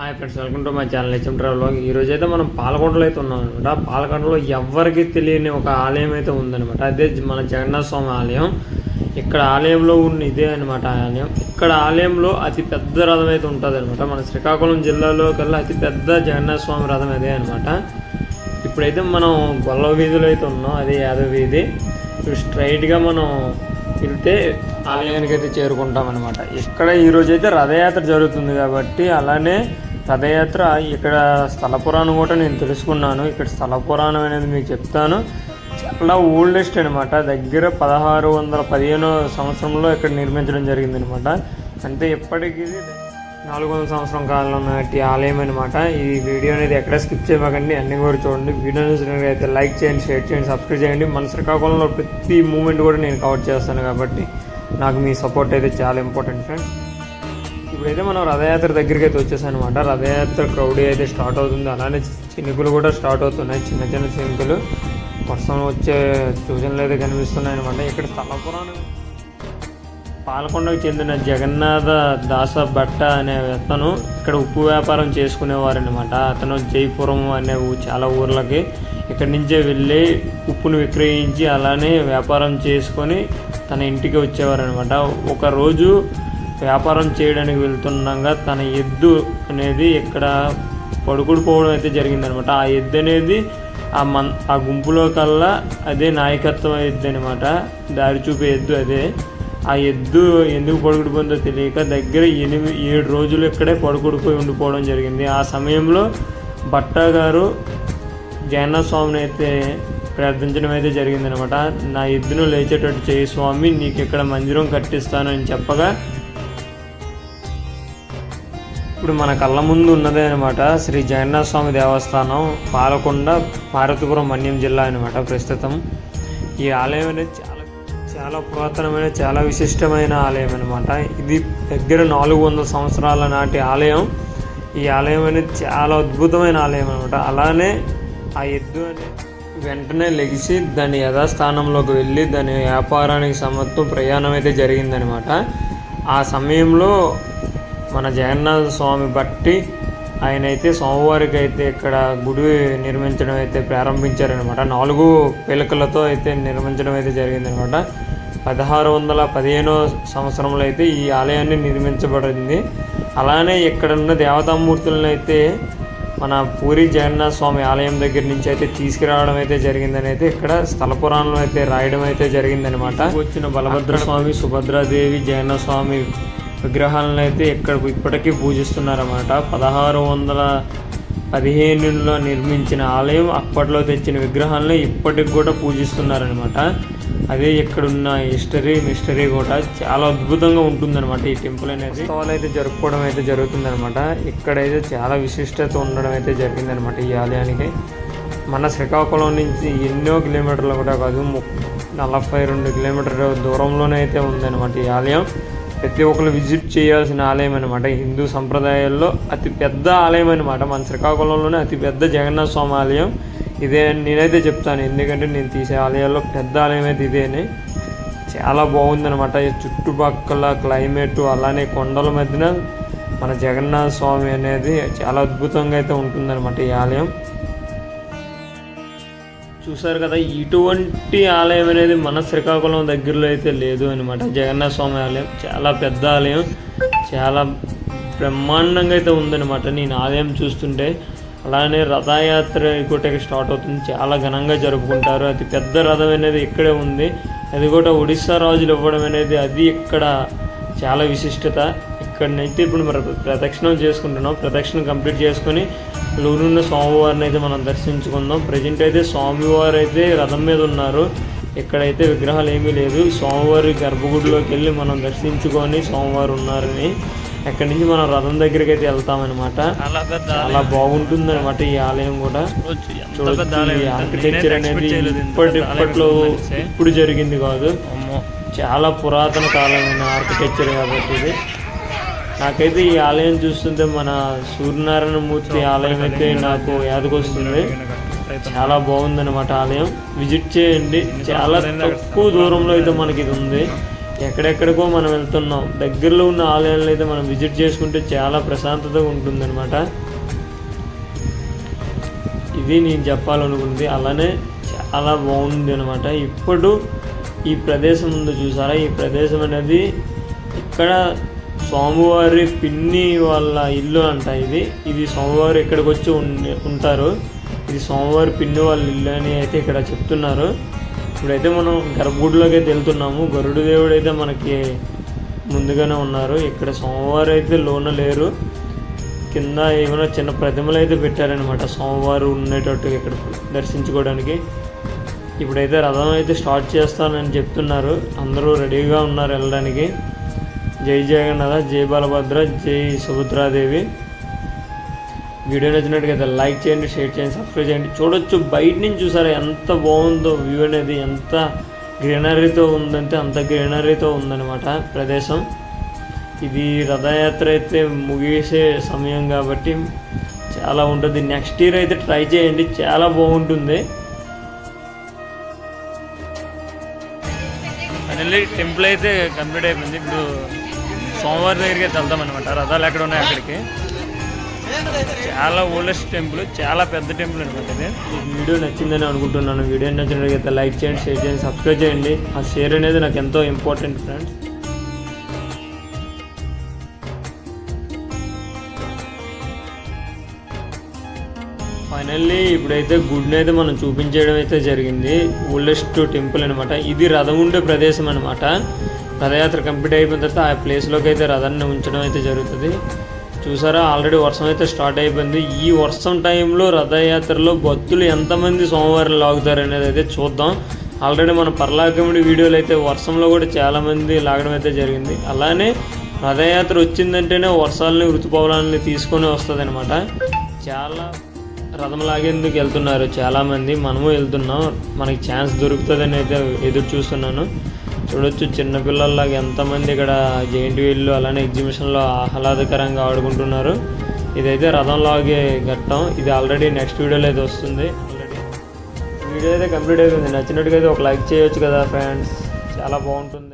Hi friends welcome to my channel H M travel ఈరోజు అయితే మనం పాలకొండలో అయితే ఉన్నాం అనమాట పాలకొండలో ఎవరికి తెలియని ఒక ఆలయం అయితే ఉందనమాట అదే మన జగన్నాథ స్వామి ఆలయం. ఇక్కడ ఆలయంలో ఉన్న ఇదే అనమాట ఆలయం. ఇక్కడ ఆలయంలో అతి పెద్ద రథం అయితే ఉంటుంది అనమాట మన శ్రీకాకుళం జిల్లాలో కల్లా అతి పెద్ద జగన్నాథ స్వామి రథం అదే అనమాట ఇప్పుడైతే మనం గొల్ల వీధిలో అయితే ఉన్నాం. అదే యాదవ వీధి. ఇప్పుడు స్ట్రైట్గా మనం వెళ్తే ఆలయానికి అయితే చేరుకుంటాం అనమాట ఇక్కడ ఈరోజు అయితే రథయాత్ర జరుగుతుంది కాబట్టి అలానే రథయాత్ర ఇక్కడ స్థల పురాణం కూడా నేను తెలుసుకున్నాను. ఇక్కడ స్థల పురాణం అనేది మీకు చెప్తాను. చాలా ఓల్డెస్ట్ అనమాట దగ్గర పదహారు వందల పదిహేనో సంవత్సరంలో ఇక్కడ నిర్మించడం జరిగింది అనమాట అంటే ఇప్పటికీ ఇది నాలుగు వందల సంవత్సరం కాలంలో నాటి ఆలయం అనమాట ఈ వీడియో అనేది ఎక్కడ స్కిప్ చేయకండి అన్ని కూడా చూడండి. వీడియో అయితే లైక్ చేయండి షేర్ చేయండి సబ్స్క్రైబ్ చేయండి. మన శ్రీకాకుళంలో ప్రతి మూమెంట్ కూడా నేను కవర్ చేస్తాను కాబట్టి నాకు మీ సపోర్ట్ అయితే చాలా ఇంపార్టెంట్ ఫ్రెండ్స్ ఇప్పుడైతే మనం రథయాత్ర దగ్గరికి అయితే వచ్చేసాం అనమాట రథయాత్ర క్రౌడీ అయితే స్టార్ట్ అవుతుంది. అలానే చినుకులు కూడా స్టార్ట్ అవుతున్నాయి. చిన్న చిన్న చినుకులు. వర్షం వచ్చే సూచనలు అయితే కనిపిస్తున్నాయి అనమాట ఇక్కడ స్థల పాలకొండకు చెందిన జగన్నాథ దాస భట్ట అనే అతను ఇక్కడ ఉప్పు వ్యాపారం చేసుకునేవారు అనమాట అతను జైపురం అనే చాలా ఊర్లకి ఇక్కడి నుంచే వెళ్ళి ఉప్పును విక్రయించి అలానే వ్యాపారం చేసుకొని తన ఇంటికి వచ్చేవారు అనమాట ఒకరోజు వ్యాపారం చేయడానికి వెళ్తుండగా తన ఎద్దు అనేది ఇక్కడ పడుకుడు పోవడం అయితే జరిగిందనమాట. ఆ ఎద్దు అనేది ఆ మన్ ఆ గుంపులో కల్లా అదే నాయకత్వం ఎద్దు అనమాట దారి చూపే ఎద్దు అదే. ఆ ఎద్దు ఎందుకు పడుకుడిపోయిందో తెలియక దగ్గర ఎనిమిది ఏడు రోజులు ఇక్కడే పడుకుడిపోయి ఉండిపోవడం జరిగింది. ఆ సమయంలో భట్టా గారు జగన్నాథ స్వామిని అయితే ప్రార్థించడం అయితే జరిగిందనమాట. నా ఎద్దును లేచేటట్టు చేయి స్వామి నీకు ఇక్కడ మందిరం కట్టిస్తాను అని చెప్పగా ఇప్పుడు మన కళ్ళ ముందు ఉన్నదే అనమాట శ్రీ జగన్నాథ స్వామి దేవస్థానం పాలకొండ పార్వతీపురం మన్యం జిల్లా అనమాట ప్రస్తుతం. ఈ ఆలయం అనేది చాలా చాలా పురాతనమైన చాలా విశిష్టమైన ఆలయం అనమాట ఇది దగ్గర నాలుగు వందల సంవత్సరాల నాటి ఆలయం. ఈ ఆలయం అనేది చాలా అద్భుతమైన ఆలయం అనమాట అలానే ఆ ఎద్దు అనే వెంటనే లెగిసి దాని యథాస్థానంలోకి వెళ్ళి దాని వ్యాపారానికి సమత్వం ప్రయాణం అయితే జరిగిందనమాట ఆ సమయంలో మన జగన్నాథ స్వామి బట్టి ఆయన అయితే సోమవారికి అయితే ఇక్కడ గుడి నిర్మించడం అయితే ప్రారంభించారనమాట నాలుగు పిలకలతో అయితే నిర్మించడం అయితే జరిగిందనమాట పదహారు వందల పదిహేనో సంవత్సరంలో అయితే ఈ ఆలయాన్ని నిర్మించబడింది. అలానే ఇక్కడ ఉన్న దేవతామూర్తులను అయితే మన పూరి జగన్నాథ స్వామి ఆలయం దగ్గర నుంచి అయితే తీసుకురావడం అయితే జరిగిందని అయితే ఇక్కడ స్థల పురాణంలో అయితే రాయడం అయితే జరిగిందనమాట వచ్చిన బలభద్ర స్వామి సుభద్రాదేవి జగన్నాథ స్వామి విగ్రహాలను అయితే ఇక్కడ ఇప్పటికీ పూజిస్తున్నారన్నమాట. పదహారు వందల పదిహేనులో నిర్మించిన ఆలయం అప్పట్లో తెచ్చిన విగ్రహాలను ఇప్పటికి కూడా పూజిస్తున్నారనమాట అదే ఇక్కడున్న హిస్టరీ మిస్టరీ కూడా చాలా అద్భుతంగా ఉంటుందన్నమాట ఈ టెంపుల్ అనేది. ఉత్సవాలు అయితే జరుపుకోవడం అయితే జరుగుతుందనమాట ఇక్కడైతే చాలా విశిష్టత ఉండడం అయితే జరిగిందనమాట ఈ ఆలయానికి. మన శ్రీకాకుళం నుంచి ఎన్నో కిలోమీటర్లు కూడా కాదు ము- నలభై రెండు కిలోమీటర్ల దూరంలోనే అయితే ఉందన్నమాట ఈ ఆలయం. ప్రతి ఒక్కరు విజిట్ చేయాల్సిన ఆలయం అనమాట హిందూ సంప్రదాయాల్లో అతి పెద్ద ఆలయం అనమాట మన శ్రీకాకుళంలోనే అతి పెద్ద జగన్నాథ స్వామి ఆలయం. ఇదే అని నేనైతే చెప్తాను. ఎందుకంటే నేను తీసే ఆలయాల్లో పెద్ద ఆలయం అయితే ఇదేనే. చాలా బాగుందనమాట ఈ చుట్టుపక్కల క్లైమేట్ అలానే కొండల మధ్యన మన జగన్నాథ స్వామి అనేది చాలా అద్భుతంగా అయితే ఉంటుందన్నమాట ఈ ఆలయం. చూసారు కదా ఇటువంటి ఆలయం అనేది మన శ్రీకాకుళం దగ్గరలో అయితే లేదు అనమాట జగన్నాథ స్వామి ఆలయం చాలా పెద్ద ఆలయం. చాలా బ్రహ్మాండంగా అయితే ఉందన్నమాట. నేను ఆలయం చూస్తుంటే అలానే రథయాత్ర కూడా స్టార్ట్ అవుతుంది. చాలా ఘనంగా జరుపుకుంటారు. అతి పెద్ద రథం అనేది ఇక్కడే ఉంది. అది కూడా ఒడిస్సా రాజులు ఇవ్వడం అనేది అది ఇక్కడ చాలా విశిష్టత. ఇక్కడనైతే ఇప్పుడు ప్రదక్షిణం చేసుకుంటున్నాం. ప్రదక్షిణం కంప్లీట్ చేసుకొని లూరున్న స్వామివారిని అయితే మనం దర్శించుకుందాం. ప్రజెంట్ అయితే స్వామివారు అయితే రథం మీద ఉన్నారు. ఇక్కడైతే విగ్రహాలు ఏమీ లేదు స్వామివారి గర్భగుడిలోకి వెళ్ళి మనం దర్శించుకొని స్వామివారు ఉన్నారని అక్కడి నుంచి మనం రథం దగ్గరికి అయితే వెళ్తామన్నమాట. చాలా బాగుంటుంది అనమాట ఈ ఆలయం కూడా. చూడొచ్చు. ఆర్కిటెక్చర్ అనేది ఇప్పటి ఇప్పట్లో. ఇప్పుడు జరిగింది కాదు. చాలా పురాతన కాలమైన ఆర్కిటెక్చర్ కాబట్టి ఇది. నాకైతే ఈ ఆలయం చూస్తుంటే మన సూర్యనారాయణ మూర్తి ఆలయం అయితే నాకు యాదకొస్తుంది. చాలా బాగుందన్నమాట ఆలయం. విజిట్ చేయండి. చాలా తక్కువ దూరంలో అయితే మనకి ఇది ఉంది. ఎక్కడెక్కడికో మనం వెళ్తున్నాం. దగ్గరలో ఉన్న ఆలయాలను అయితే మనం విజిట్ చేసుకుంటే చాలా ప్రశాంతతగా ఉంటుందన్నమాట. ఇది నేను చెప్పాలనుకుంది అలానే చాలా బాగుంది అనమాట ఇప్పుడు ఈ ప్రదేశం ఉంది చూసారా? ఈ ప్రదేశం అనేది ఇక్కడ స్వామివారి పిన్ని వాళ్ళ ఇల్లు అంట ఇది. ఇది స్వామివారు ఇక్కడికి వచ్చి ఉంటారు. ఇది స్వామివారి పిన్ని వాళ్ళ ఇల్లు అని అయితే ఇక్కడ చెప్తున్నారు. ఇప్పుడైతే మనం గర్భగుడిలోకి అయితే వెళ్తున్నాము. గరుడు దేవుడు అయితే మనకి ముందుగానే ఉన్నారు. ఇక్కడ స్వామివారు అయితే లోన లేరు. కింద ఏమైనా చిన్న ప్రతిమలు అయితే పెట్టారనమాట సోమవారం ఉండేటట్టు ఇక్కడ దర్శించుకోవడానికి. ఇప్పుడైతే రథం అయితే స్టార్ట్ చేస్తానని చెప్తున్నారు. అందరూ రెడీగా ఉన్నారు వెళ్ళడానికి. జై జగన్నాథ జై బలభద్ర జై సుభద్రాదేవి. వీడియో నచ్చినట్టుగా లైక్ చేయండి షేర్ చేయండి సబ్స్క్రైబ్ చేయండి. చూడొచ్చు బయట నుంచి చూసారా ఎంత బాగుందో వ్యూ అనేది ఎంత గ్రీనరీతో ఉందంటే అంత గ్రీనరీతో ఉందన్నమాట ప్రదేశం. ఇది రథయాత్ర అయితే ముగిసే సమయం కాబట్టి చాలా ఉంటుంది. నెక్స్ట్ ఇయర్ అయితే ట్రై చేయండి చాలా బాగుంటుంది. ఫైనల్లీ టెంపుల్ అయితే కంప్లీట్ అయిపోయింది. ఇప్పుడు సోమవారం దగ్గరికి అయితే వెళ్దాం అనమాట రథాలు ఎక్కడ ఉన్నాయి అక్కడికి. చాలా ఓల్డెస్ట్ టెంపుల్ చాలా పెద్ద టెంపుల్ అనమాట ఇది. వీడియో నచ్చిందని అనుకుంటున్నాను. వీడియో నచ్చినట్లయితే లైక్ చేయండి షేర్ చేయండి సబ్స్క్రైబ్ చేయండి. ఆ షేర్ అనేది నాకు ఎంతో ఇంపార్టెంట్ ఫ్రెండ్స్ ఫైనల్లీ ఇప్పుడైతే గుడిని అయితే మనం చూపించడం అయితే జరిగింది. ఓల్డెస్ట్ టెంపుల్ అనమాట ఇది రథం ఉండే ప్రదేశం అనమాట రథయాత్ర కంప్లీట్ అయిపోయిన తర్వాత ఆ ప్లేస్లోకి అయితే రథాన్ని ఉంచడం అయితే జరుగుతుంది. చూసారా ఆల్రెడీ వర్షం అయితే స్టార్ట్ అయిపోయింది. ఈ వర్షం టైంలో రథయాత్రలో భక్తులు ఎంతమంది సోమవారం లాగుతారు అనేది అయితే చూద్దాం. ఆల్రెడీ మన పర్లాకముడి వీడియోలు అయితే వర్షంలో కూడా చాలామంది లాగడం అయితే జరిగింది. అలానే రథయాత్ర వచ్చిందంటేనే వర్షాలని ఋతుపవనాలని తీసుకొని వస్తుంది అనమాట చాలా రథం లాగేందుకు వెళ్తున్నారు చాలామంది. మనము వెళ్తున్నాం. మనకి ఛాన్స్ దొరుకుతుందని అయితే ఎదురు చూస్తున్నాను. చూడొచ్చు చిన్నపిల్లల్లాగా ఎంతమంది ఇక్కడ జెయింట్ వీళ్ళు అలానే ఎగ్జిబిషన్లో ఆహ్లాదకరంగా ఆడుకుంటున్నారు. ఇదైతే రథం లాగే ఘట్టం. ఇది ఆల్రెడీ నెక్స్ట్ వీడియోలో అయితే వస్తుంది. ఆల్రెడీ వీడియో అయితే కంప్లీట్ అయిపోయింది. నచ్చినట్టుగా అయితే ఒక లైక్ చేయొచ్చు కదా ఫ్రెండ్స్ చాలా బాగుంటుంది.